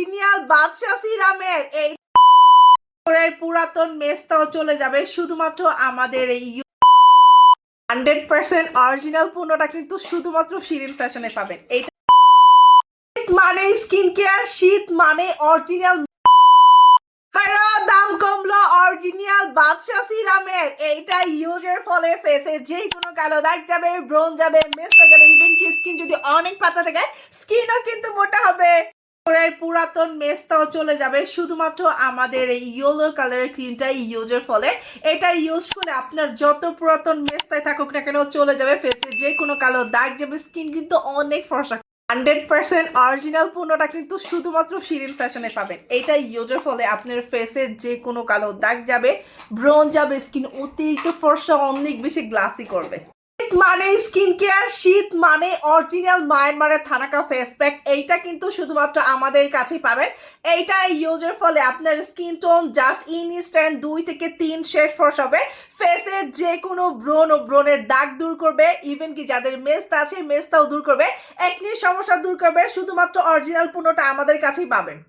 Original বাদশা সিরামের এই পুরাতন মেসটাও চলে যাবে। শুধুমাত্র আমাদের এই হান্ড্রেড পার্সেন্ট অরিজিনাল পণ্যটা কিন্তু শুধুমাত্র শিরিন ফ্যাশনে পাবেন। এইটা মানে স্কিন কেয়ার শীত মানে অরিজিনাল হ্যালো, দাম কমলো অরিজিনাল বাদশা সিরামের এইটা ইউজের ফলে ফেসের যে কোনো কালো দাগ যাবে ব্রোন যাবে মেস্তা যাবে ইভেন কি স্কিন যদি অনেক পাতা থাকে স্কিনও কিন্তু মোটা হবে। এর পুরাতন মেসটাও চলে যাবে। শুধুমাত্র আমাদের এই ইয়েলো কালারের ক্রিমটা ইউজের ফলে। এটা ইউজ করলে আপনার যত পুরাতন মেসটাই থাকুক না কেন চলে যাবে ফেসে যে কোনো কালো দাগ যাবে স্কিন কিন্তু অনেক ফর্সা। হান্ড্রেড পার্সেন্ট অরিজিনাল পণ্যটা কিন্তু শুধুমাত্র শিরিন ফ্যাশনে পাবেন। এটা ইউজের ফলে আপনার ফেসের যে কোনো কালো দাগ যাবে ব্রন যাবে স্কিন অতিরিক্ত ফর্সা, অনেক বেশি গ্লাসি করবে। মানে স্কিন কেয়ার শীত মানে অরিজিনাল মায়ানমারের থানাকা ফেস প্যাক এইটা কিন্তু শুধুমাত্র আমাদের কাছেই পাবেন। এইটা ইউজের ফলে আপনার স্কিন টোন জাস্ট ইনস্ট্যান্ট দুই থেকে তিন শেড ফর্স হবে। ফেসের যে কোনো ব্রণ ও ব্রণের দাগ দূর করবে। ইভেন কি যাদের মেস্ট আছে মেস্টাও দূর করবে। একনির সমস্যা দূর করবে। শুধুমাত্র অরিজিনাল পণ্যটা আমাদের কাছেই পাবেন।